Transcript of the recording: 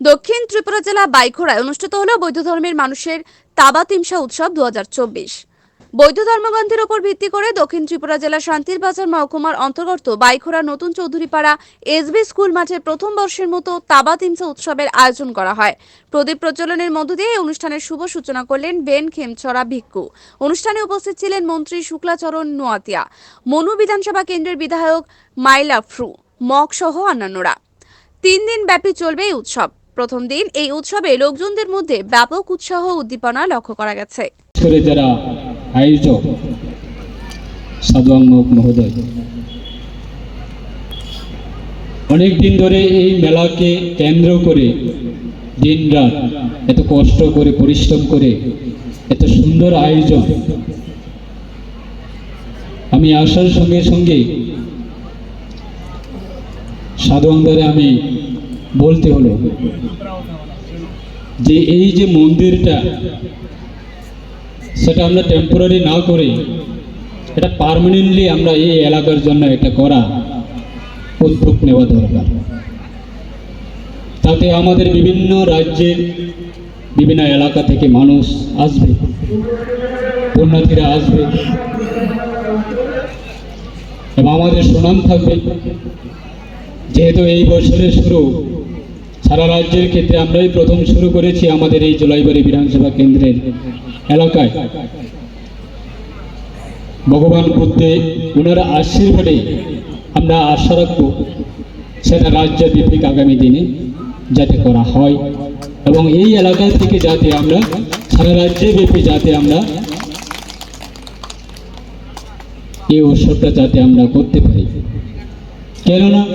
দক্ষিণ ত্রিপুরা জেলা বাইখোড়ায় অনুষ্ঠিত হল বৌদ্ধ ধর্মের মানুষের তাবা তিমসা উৎসব দু বৌদ্ধ ধর্মগ্রন্থের উপর ভিত্তি করে দক্ষিণ ত্রিপুরা জেলা শান্তির বাজার মহকুমার অন্তর্গত বাইখোড়া নতুন চৌধুরীপাড়া এসবি স্কুল মাঠে প্রথম বর্ষের মতো তাবা তিমসা উৎসবের আয়োজন করা হয়। প্রদীপ প্রজ্বলনের মধ্য দিয়ে এই অনুষ্ঠানের শুভ সূচনা করলেন বেন খেমছড়া ভিক্ষু। অনুষ্ঠানে উপস্থিত ছিলেন মন্ত্রী শুক্লাচরণ নোয়াতিয়া, মনু বিধানসভা কেন্দ্রের বিধায়ক মাইলা ফ্রু মক সহ অন্যান্যরা। তিন দিন ব্যাপী চলবে এই উৎসব। প্রথম দিন এই উৎসবে লোকজনদের মধ্যে ব্যাপক উৎসাহ উদ্দীপনা লক্ষ্য করা গেছে। সাধুয়াং মহোদয় ধরে এই মেলাকে কেন্দ্র করে দিন রাত এত কষ্ট করে, পরিশ্রম করে এত সুন্দর আয়োজন। আমি আসার সঙ্গে সঙ্গে সাধুয়াঙ্গারে আমি বলতে হলো যে এই যে মন্দিরটা, সেটা আমরা টেম্পোরারি না করে, এটা পার্মানেন্টলি আমরা এই এলাকার জন্য এটা করা উদ্যোগ নেওয়া দরকার। তাতে আমাদের বিভিন্ন রাজ্যের বিভিন্ন এলাকা থেকে মানুষ আসবে, পুণ্যার্থীরা আসবে, এবং আমাদের সুনাম থাকবে। যেহেতু এই বছরের শুরু সারা রাজ্যের ক্ষেত্রে আমরাই প্রথম শুরু করেছি আমাদের এই জলাইবাড়ি বিধানসভা কেন্দ্রের এলাকায়। ভগবান বুদ্ধে ওনার আশীর্বাদে আমরা আশা রাখব সেটা রাজ্যভিত্তিক আগামী দিনে যাতে করা হয় এবং এই এলাকা থেকে যাতে আমরা, সারা রাজ্যে ব্যাপী যাতে আমরা এই উৎসবটা যাতে আমরা করতে পারি। কেননা